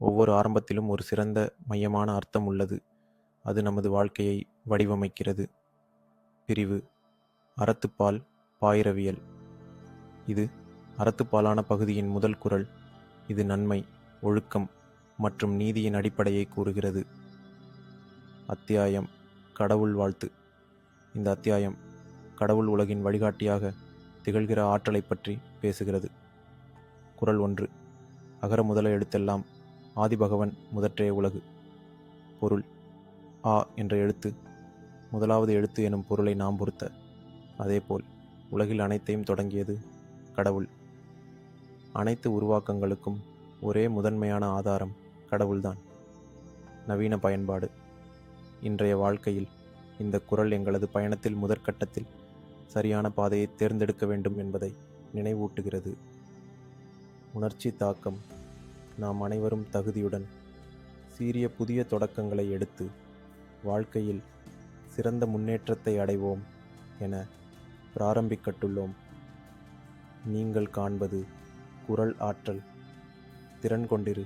ஒவ்வொரு ஆரம்பத்திலும் ஒரு சிறந்த மையமான அர்த்தம் உள்ளது. அது நமது வாழ்க்கையை வடிவமைக்கிறது. பிரிவு. அறத்துப்பால் பாயிரவியல். இது அறத்துப்பாலான பகுதியின் முதல் குறள் இது நன்மை ஒழுக்கம் மற்றும் நீதியின் அடிப்படையை கூறுகிறது. அத்தியாயம். கடவுள் வாழ்த்து. இந்த அத்தியாயம் கடவுள் உலகின் வழிகாட்டியாக திகழ்கிற ஆற்றலை பற்றி பேசுகிறது. குறள் ஒன்று. அகர முதல எழுத்தெல்லாம் ஆதிபகவன் முதற்றே உலகு. பொருள் ஆ என்ற எழுத்து முதலாவது எழுத்து எனும் பொருளை நாம் பொறுத்த. அதேபோல் உலகில் அனைத்தையும் தொடங்கியது கடவுள். அனைத்து உருவாக்கங்களுக்கும் ஒரே முதன்மையான ஆதாரம் கடவுள்தான். நவீன பயன்பாடு. இன்றைய வாழ்க்கையில் இந்த குரல் எங்களது பயணத்தில் முதற்கட்டத்தில் சரியான பாதையை தேர்ந்தெடுக்க வேண்டும் என்பதை நினைவூட்டுகிறது. உணர்ச்சி தாக்கம் நாம் அனைவரும் தகுதியுடன் சீரிய புதிய தொடக்கங்களை எடுத்து வாழ்க்கையில் சிறந்த முன்னேற்றத்தை அடைவோம் என பிராரம்பிக்கட்டுள்ளோம். நீங்கள் காண்பது குரல் ஆற்றல் திறன் கொண்டிரு.